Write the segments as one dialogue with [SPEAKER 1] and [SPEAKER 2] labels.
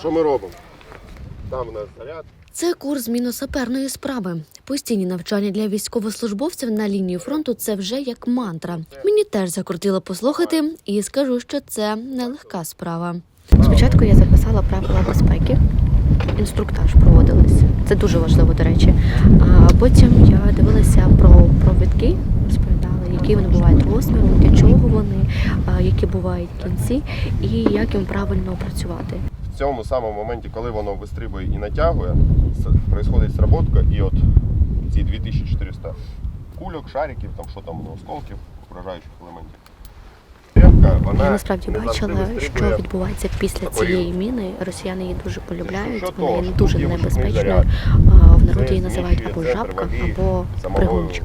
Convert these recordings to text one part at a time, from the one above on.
[SPEAKER 1] Що ми робимо? Там у нас заряд.
[SPEAKER 2] Це курс зміно-саперної справи. Постійні навчання для військовослужбовців на лінії фронту це вже як мантра. Мені теж закрутило послухати, і скажу, що це нелегка справа. Спочатку я записала правила безпеки. Інструктаж проводилися. Це дуже важливо, до речі. А потім я дивилася про провідки, розповідали, які вони бувають розміру, для чого вони, які бувають кінці, і як їм правильно працювати.
[SPEAKER 1] Цьому самому моменті, коли воно вистрибує і натягує, происходить сработка, і от ці 2400 кульок, шариків, там що там, осколків, уражаючих елементів. Вона
[SPEAKER 2] Я насправді бачила, що відбувається після цієї міни. Росіяни її дуже полюбляють, вона є дуже
[SPEAKER 1] тут
[SPEAKER 2] небезпечною. В народі її називають або жабка, або пригончик.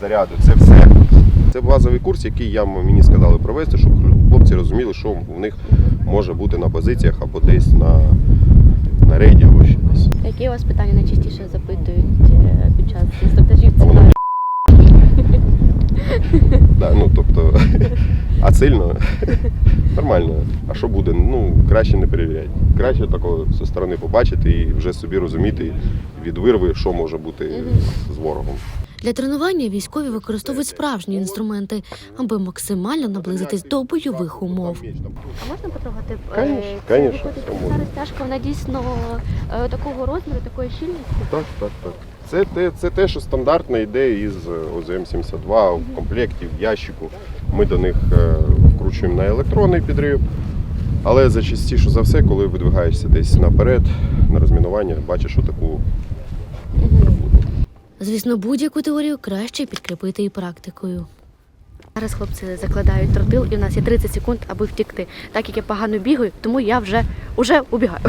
[SPEAKER 1] заряду. Це все. Це базовий курс, який я мені сказали провести, щоб хлопці розуміли, що в них може бути на позиціях або десь на, на рейді або ще десь.
[SPEAKER 2] Які вас питання найчастіше запитують е, під час інструктажів?
[SPEAKER 1] Воно Да, ну, тобто, а сильно нормально. А що буде? Ну, краще не перевіряти. Краще такого зі сторони побачити і вже собі розуміти від вирви, що може бути з ворогом.
[SPEAKER 2] Для тренування військові використовують справжні інструменти, аби максимально наблизитись до бойових умов. А можна потрогати?
[SPEAKER 1] Конечно,
[SPEAKER 2] Це
[SPEAKER 1] конечно,
[SPEAKER 2] ця розтяжка, вона дійсно е, такого розміру, такої щільності.
[SPEAKER 1] Так, так, так. Це те, це те, що стандартно йде із ОЗМ-72 в комплекті, в ящику. Ми до них е, вкручуємо на електронний підрив. Але зачастіше за все, коли видвигаєшся десь наперед, на розмінування, бачиш отаку
[SPEAKER 2] Звісно, будь-яку теорію краще підкріпити і практикою. Зараз хлопці закладають тротил, і в нас є 30 секунд, аби втікти. Так як я погано бігаю, тому я вже, вже убігаю.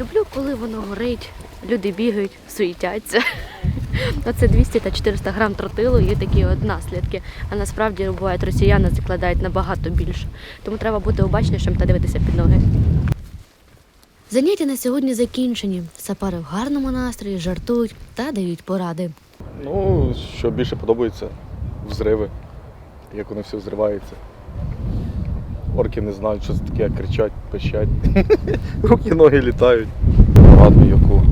[SPEAKER 2] Люблю, коли воно горить, люди бігають, суїтяться. Оце 200 та 400 грам тротилу є такі от наслідки. А насправді бувають росіяни закладають набагато більше. Тому треба бути обачнішим та дивитися під ноги. Заняття на сьогодні закінчені. Сапари в гарному настрої, жартують та дають поради.
[SPEAKER 3] Ну, що більше подобається взриви, як вони всі взриваються. Орки не знають, що це таке, кричать, пищать. Руки, ноги літають. Раду яку.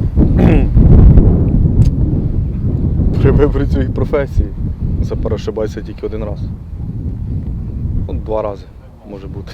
[SPEAKER 3] При виборі цієї професії це перешибається тільки один раз. Ну, два рази може бути.